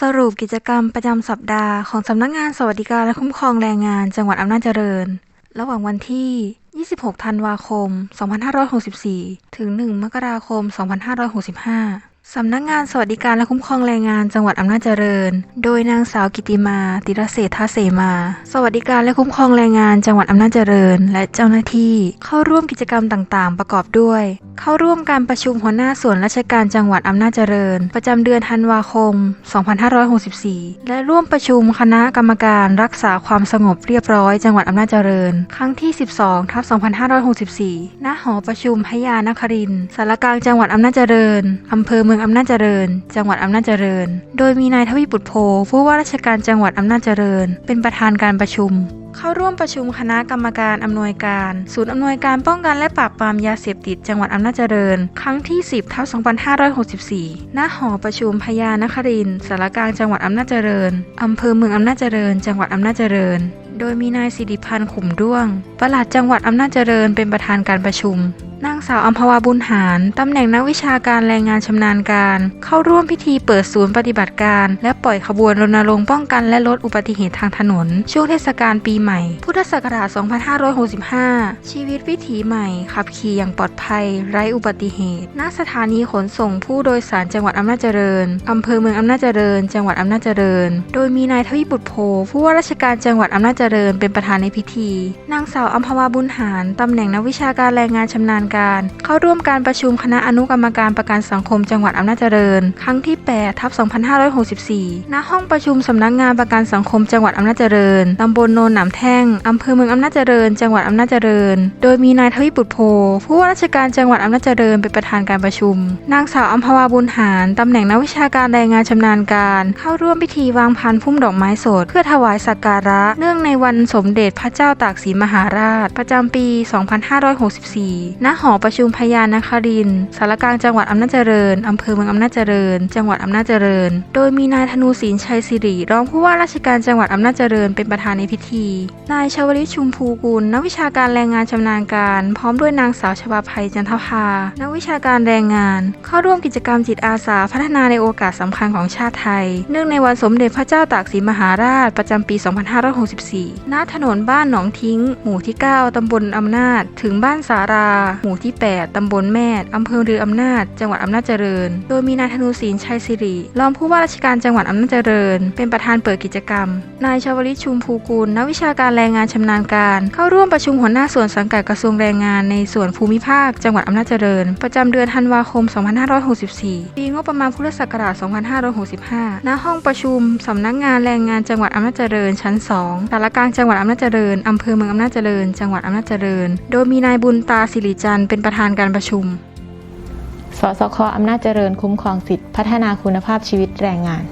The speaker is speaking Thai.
สรุปกิจกรรมประจำสัปดาห์ของสำนักงานสวัสดิการและคุ้มครองแรงงานจังหวัดอำนาจเจริญ ระหว่างวันที่ 26 ธันวาคม 2564 ถึง 1 มกราคม 2565 สำนักงานสวัสดิการและคุ้มครองแรงงานจังหวัดอำนาจเจริญ โดยนางสาวกิติมา ติรเศรษฐเสมา สวัสดิการและคุ้มครองแรงงานจังหวัดอำนาจเจริญ และเจ้าหน้าที่ เข้าร่วมกิจกรรมต่างๆ ประกอบด้วย เข้าร่วมการประชุมหัวหน้าส่วนราชการจังหวัดอำนาจเจริญ ประจำเดือนธันวาคม 2564 และร่วมประชุมคณะกรรมการรักษาความสงบเรียบร้อยจังหวัดอำนาจเจริญ ครั้งที่ 12ทับ2564 ณ หอประชุมพญานครินทร์สารกลางจังหวัดอำนาจเจริญอำเภอเมืองอำนาจเจริญ จังหวัดอำนาจเจริญ โดยมีนายทวีปุตโพผู้ว่าราชการจังหวัดอำนาจเจริญ เป็นประธานการประชุม เข้าร่วมประชุมคณะกรรมการอำนวยการ ศูนย์อำนวยการป้องกันและปราบปรามยาเสพติดจังหวัดอำนาจเจริญ ครั้งที่ 10ทับ2564 ณ หอประชุมพญานครินทร์สารกลางจังหวัดอำนาจเจริญอำเภอเมืองอำนาจเจริญ จังหวัดอำนาจเจริญ โดยมีนายสิริพันธ์ขุมด้วง ประหลัดจังหวัดอำนาจเจริญเป็นประธานการประชุมนางสาวอัมพวาบุญหาร ตำแหน่งนักวิชาการแรงงานชำนาญการ เข้าร่วมพิธีเปิดศูนย์ปฏิบัติการ และปล่อยขบวนรณรงค์ป้องกันและลดอุบัติเหตุทางถนน ช่วงเทศกาลปีใหม่ พุทธศักราช 2565 ชีวิตวิถีใหม่ ขับขี่อย่างปลอดภัย ไร้อุบัติเหตุณสถานีขนส่งผู้โดยสารจังหวัดอำนาจเจริญอำเภอเมืองอำนาจเจริญ จังหวัดอำนาจเจริญ โดยมีนายทวีบุตรโพผู้ว่าราชการจังหวัดอำนาจเจริญเป็นประธานในพิธี นางสาวอัมพวาบุญหารตำแหน่งนักวิชาการแรงงานชำนาญการ เข้าร่วมการประชุมคณะอนุกรรมการประกันสังคมจังหวัดอำนาจเจริญ ครั้งที่8ทับ2564 ณ ห้องประชุมสำนักงานประกันสังคมจังหวัดอำนาจเจริญตำบลโนนหนามแท่งอำเภอเมืองอำนาจเจริญ จังหวัดอำนาจเจริญ โดยมีนายทวีปุตโพผู้ว่าราชการจังหวัดอำนาจเจริญเป็นประธานการประชุม นางสาวอัมพวาบุญหารตำแหน่งนักวิชาการแรงงานชำนาญการ เข้าร่วมพิธีวางพันพุ่มดอกไม้สด เพื่อถวายสักการะ เนื่องในวันสมเด็จพระเจ้าตากสินมหาราช ประจำปี 2564 ณหอประชุมพญานครินสารกลางจังหวัดอำนาจเจริญอำเภอเมืองอำนาจเจริญ จังหวัดอำนาจเจริญ โดยมีนายธนูศิลชัยศิริ รองผู้ว่าราชการจังหวัดอำนาจเจริญเป็นประธานในพิธี นายชวลิตชุมพูกุลนักวิชาการแรงงานชำนาญการ พร้อมด้วยนางสาวชบาภัยจันทภา นักวิชาการแรงงาน เข้าร่วมกิจกรรมจิตอาสาพัฒนาในโอกาสสำคัญของชาติไทย เนื่องในวันสมเด็จพระเจ้าตากสินมหาราชประจำปี 2564 ณ ถนนบ้านหนองทิ้ง หมู่ที่ 9 ตำบลอำนาจ ถึงบ้านสาราหมู่ที่ 8 ตำบลแม่ดอำเภอเรืออำนาจ จังหวัดอำนาจเจริญ โดยมีนายธนูศิลชัยศิริ รองผู้ว่าราชการจังหวัดอำนาจเจริญ เป็นประธานเปิดกิจกรรม นายชวลิตชุมภูกุล นักวิชาการแรงงานชำนาญการ เข้าร่วมประชุมหัวหน้าส่วนสังกัดกระทรวงแรงงานในส่วนภูมิภาค จังหวัดอำนาจเจริญ ประจำเดือนธันวาคม 2564 ปีงบประมาณพุทธศักราช 2565 ณ ห้องประชุมสำนักงานแรงงานจังหวัดอำนาจเจริญ ชั้น 2สารกลางจังหวัดอำนาจเจริญอำเภอเมืองอำนาจเจริญ จังหวัดอำนาจเจริญ โดยมีนายบุญตาสิริจันทร์เป็นประธานการประชุม สสคอำนาจเจริญคุ้มครองสิทธิพัฒนาคุณภาพชีวิตแรงงาน